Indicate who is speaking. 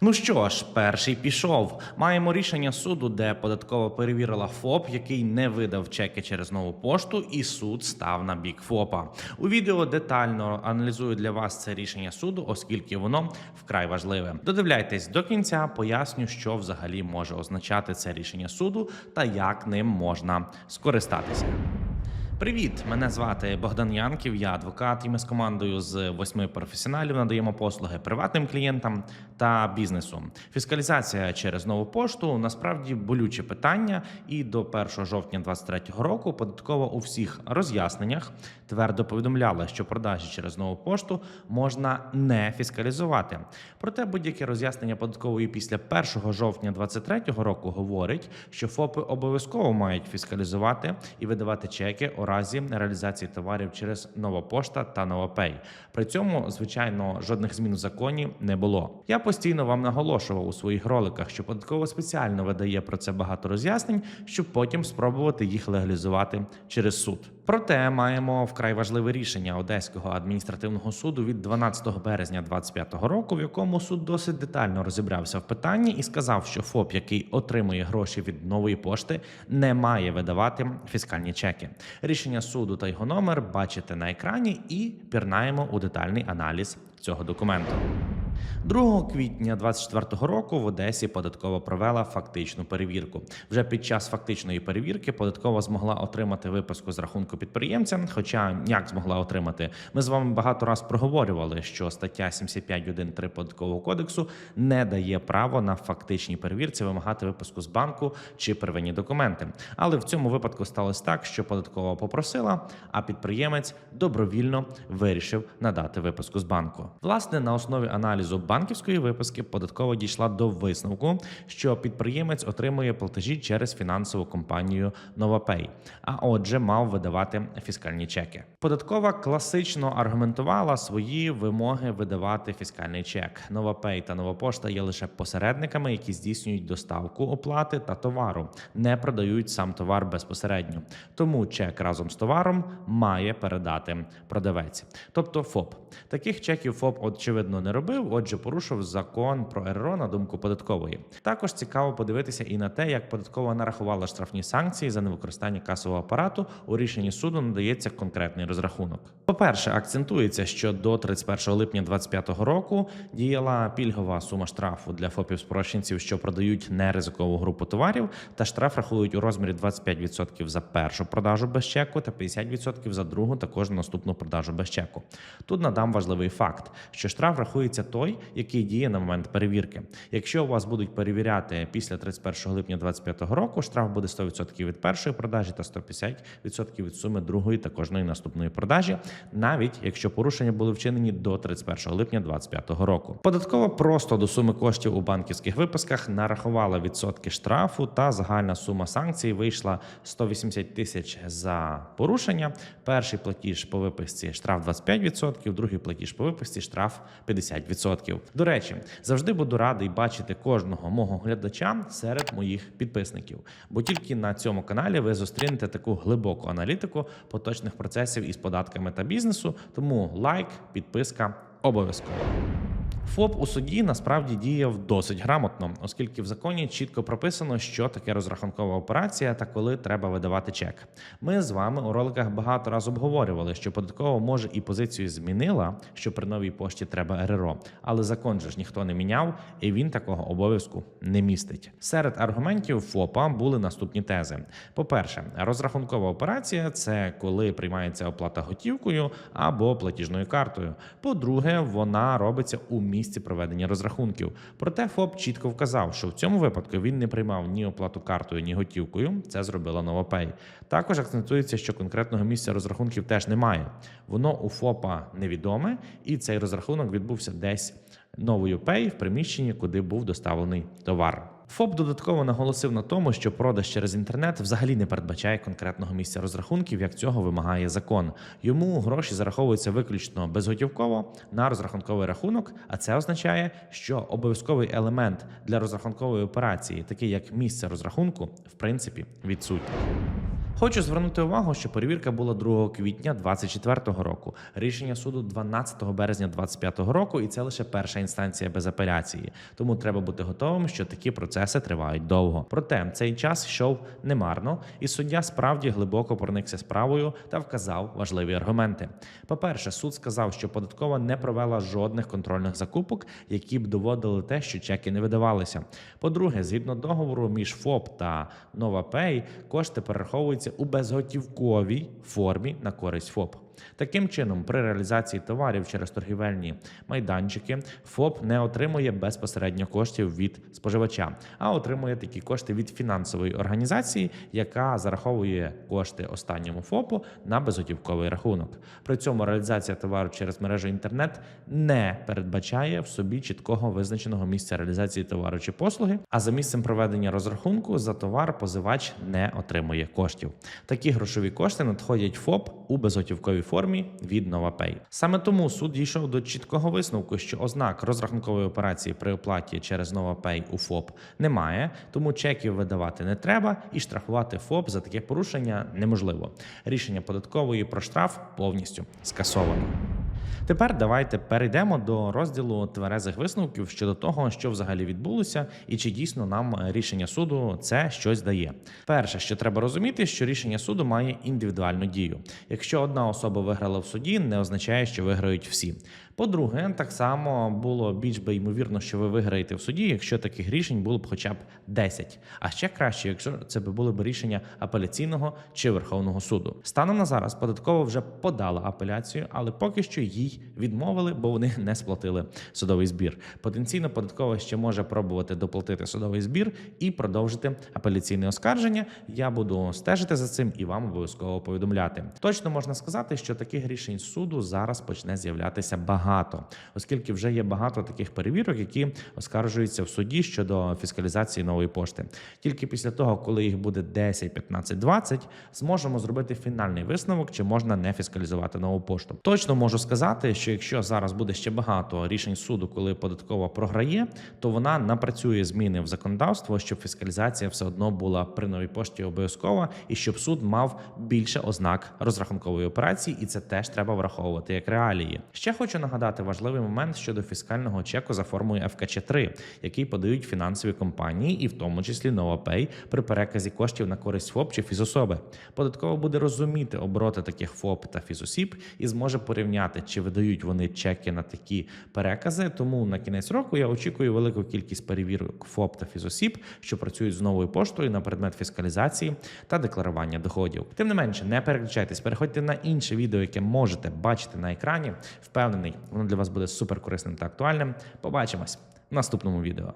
Speaker 1: Ну що ж, перший пішов. Маємо рішення суду, де податкова перевірила ФОП, який не видав чеки через нову пошту, і суд став на бік ФОПа. У відео детально аналізую для вас це рішення суду, оскільки воно вкрай важливе. Додивляйтесь до кінця, поясню, що взагалі може означати це рішення суду та як ним можна скористатися. Привіт, мене звати Богдан Янків. Я адвокат, і ми з командою з восьми професіоналів надаємо послуги приватним клієнтам та бізнесу. Фіскалізація через нову пошту насправді болюче питання, і до 1 жовтня 2023 року податкова у всіх роз'ясненнях твердо повідомляла, що продажі через нову пошту можна не фіскалізувати. Проте будь-яке роз'яснення податкової після 1 жовтня 2023 року говорить, що ФОПи обов'язково мають фіскалізувати і видавати чеки разі реалізації товарів через нова пошта та новопей. При цьому, звичайно, жодних змін в законі не було. Я постійно вам наголошував у своїх роликах, що податково спеціально видає про це багато роз'яснень, щоб потім спробувати їх легалізувати через суд. Проте маємо вкрай важливе рішення Одеського адміністративного суду від 12 березня 2025 року, в якому суд досить детально розібрався в питанні і сказав, що ФОП, який отримує гроші від нової пошти, не має видавати фіскальні чеки. Рішення суду та його номер бачите на екрані і пірнаємо у детальний аналіз цього документу. 2 квітня 2024 року в Одесі податкова провела фактичну перевірку. Вже під час фактичної перевірки податкова змогла отримати виписку з рахунку підприємця. Хоча як змогла отримати, ми з вами багато раз проговорювали, що стаття 75.1.3 податкового кодексу не дає право на фактичній перевірці вимагати виписку з банку чи первинні документи. Але в цьому випадку сталося так, що податкова попросила, а підприємець добровільно вирішив надати виписку з банку. Власне, на основі аналізу банківської виписки податкова дійшла до висновку, що підприємець отримує платежі через фінансову компанію Новапей, а отже, мав видавати фіскальні чеки. Податкова класично аргументувала свої вимоги видавати фіскальний чек. Новапей та Новопошта є лише посередниками, які здійснюють доставку оплати та товару, не продають сам товар безпосередньо. Тому чек разом з товаром має передати продавець, тобто ФОП. Таких чеків ФОП очевидно не робив. Отже, порушив закон про РРО на думку податкової. Також цікаво подивитися і на те, як податкова нарахувала штрафні санкції за невикористання касового апарату. У рішенні суду надається конкретний розрахунок. По-перше, акцентується, що до 31 липня 2025 року діяла пільгова сума штрафу для ФОПів спрощенців, що продають неризикову групу товарів, та штраф рахують у розмірі 25% за першу продажу без чеку та 50% за другу та кожну наступну продажу без чеку. Тут надам важливий факт, що штраф рахується той, який діє на момент перевірки. Якщо вас будуть перевіряти після 31 липня 2025 року, штраф буде 100% від першої продажі та 150% від суми другої та кожної наступної продажі, навіть якщо порушення були вчинені до 31 липня 2025 року. Податкова просто до суми коштів у банківських виписках нарахувала відсотки штрафу, та загальна сума санкцій вийшла 180 тисяч за порушення. Перший платіж по виписці штраф 25%, другий платіж по виписці штраф 50%. До речі, завжди буду радий бачити кожного мого глядача серед моїх підписників, бо тільки на цьому каналі ви зустрінете таку глибоку аналітику поточних процесів із податками та бізнесу. Тому лайк, підписка обов'язково. ФОП у суді насправді діяв досить грамотно, оскільки в законі чітко прописано, що таке розрахункова операція та коли треба видавати чек. Ми з вами у роликах багато разів обговорювали, що податкова може і позицію змінила, що при новій пошті треба РРО, але закон же ж ніхто не міняв, і він такого обов'язку не містить. Серед аргументів ФОПа були наступні тези: по-перше, розрахункова операція це коли приймається оплата готівкою або платіжною картою. По-друге, вона робиться у місці проведення розрахунків. Проте ФОП чітко вказав, що в цьому випадку він не приймав ні оплату картою, ні готівкою. Це зробила Новопей. Також акцентується, що конкретного місця розрахунків теж немає. Воно у ФОПа невідоме, і цей розрахунок відбувся десь новою Пей в приміщенні, куди був доставлений товар. ФОП додатково наголосив на тому, що продаж через інтернет взагалі не передбачає конкретного місця розрахунків, як цього вимагає закон. Йому гроші зараховуються виключно безготівково на розрахунковий рахунок, а це означає, що обов'язковий елемент для розрахункової операції, такий як місце розрахунку, в принципі відсутній. Хочу звернути увагу, що перевірка була 2 квітня 2024 року. Рішення суду 12 березня 2025 року, і це лише перша інстанція без апеляції. Тому треба бути готовим, що такі процеси тривають довго. Проте цей час йшов немарно, і суддя справді глибоко проникся справою та вказав важливі аргументи. По-перше, суд сказав, що податкова не провела жодних контрольних закупок, які б доводили те, що чеки не видавалися. По-друге, згідно договору між ФОП та NovaPay, кошти перераховуються у безготівковій формі на користь ФОП. Таким чином, при реалізації товарів через торгівельні майданчики ФОП не отримує безпосередньо коштів від споживача, а отримує такі кошти від фінансової організації, яка зараховує кошти останньому ФОПу на безготівковий рахунок. При цьому реалізація товару через мережу інтернет не передбачає в собі чіткого визначеного місця реалізації товару чи послуги, а за місцем проведення розрахунку за товар позивач не отримує коштів. Такі грошові кошти надходять ФОП у безготівковій формі від NovaPay. Саме тому суд дійшов до чіткого висновку, що ознак розрахункової операції при оплаті через NovaPay у ФОП немає, тому чеків видавати не треба і штрафувати ФОП за таке порушення неможливо. Рішення податкової про штраф повністю скасовано. Тепер давайте перейдемо до розділу тверезих висновків щодо того, що взагалі відбулося, і чи дійсно нам е, рішення суду це щось дає. Перше, що треба розуміти, що рішення суду має індивідуальну дію. Якщо одна особа виграла в суді, не означає, що виграють всі. По-друге, так само було більш би ймовірно, що ви виграєте в суді, якщо таких рішень було б хоча б 10. А ще краще, якщо це б були б рішення апеляційного чи Верховного суду. Станом на зараз податкова вже подала апеляцію, але поки що їй відмовили, бо вони не сплатили судовий збір. Потенційно податкова ще може пробувати доплатити судовий збір і продовжити апеляційне оскарження. Я буду стежити за цим і вам обов'язково повідомляти. Точно можна сказати, що таких рішень суду зараз почне з'являтися багато, оскільки вже є багато таких перевірок, які оскаржуються в суді щодо фіскалізації нової пошти. Тільки після того, коли їх буде 10, 15, 20, зможемо зробити фінальний висновок, чи можна не фіскалізувати нову пошту. Точно можу сказати, що якщо зараз буде ще багато рішень суду, коли податкова програє, то вона напрацює зміни в законодавство, щоб фіскалізація все одно була при новій пошті обов'язкова, і щоб суд мав більше ознак розрахункової операції, і це теж треба враховувати як реалії. Ще хочу нагадати важливий момент щодо фіскального чеку за формою ФКЧ3, який подають фінансові компанії, і в тому числі NovaPay, при переказі коштів на користь ФОП чи фізособи. Податково буде розуміти обороти таких ФОП та фізосіб і зможе порівняти, чи видають вони чеки на такі перекази. Тому на кінець року я очікую велику кількість перевірок ФОП та фізосіб, що працюють з новою поштою на предмет фіскалізації та декларування доходів. Тим не менше, не переключайтесь, переходьте на інше відео, яке можете бачити на екрані. Впевнений, воно для вас буде супер корисним та актуальним. Побачимось в наступному відео.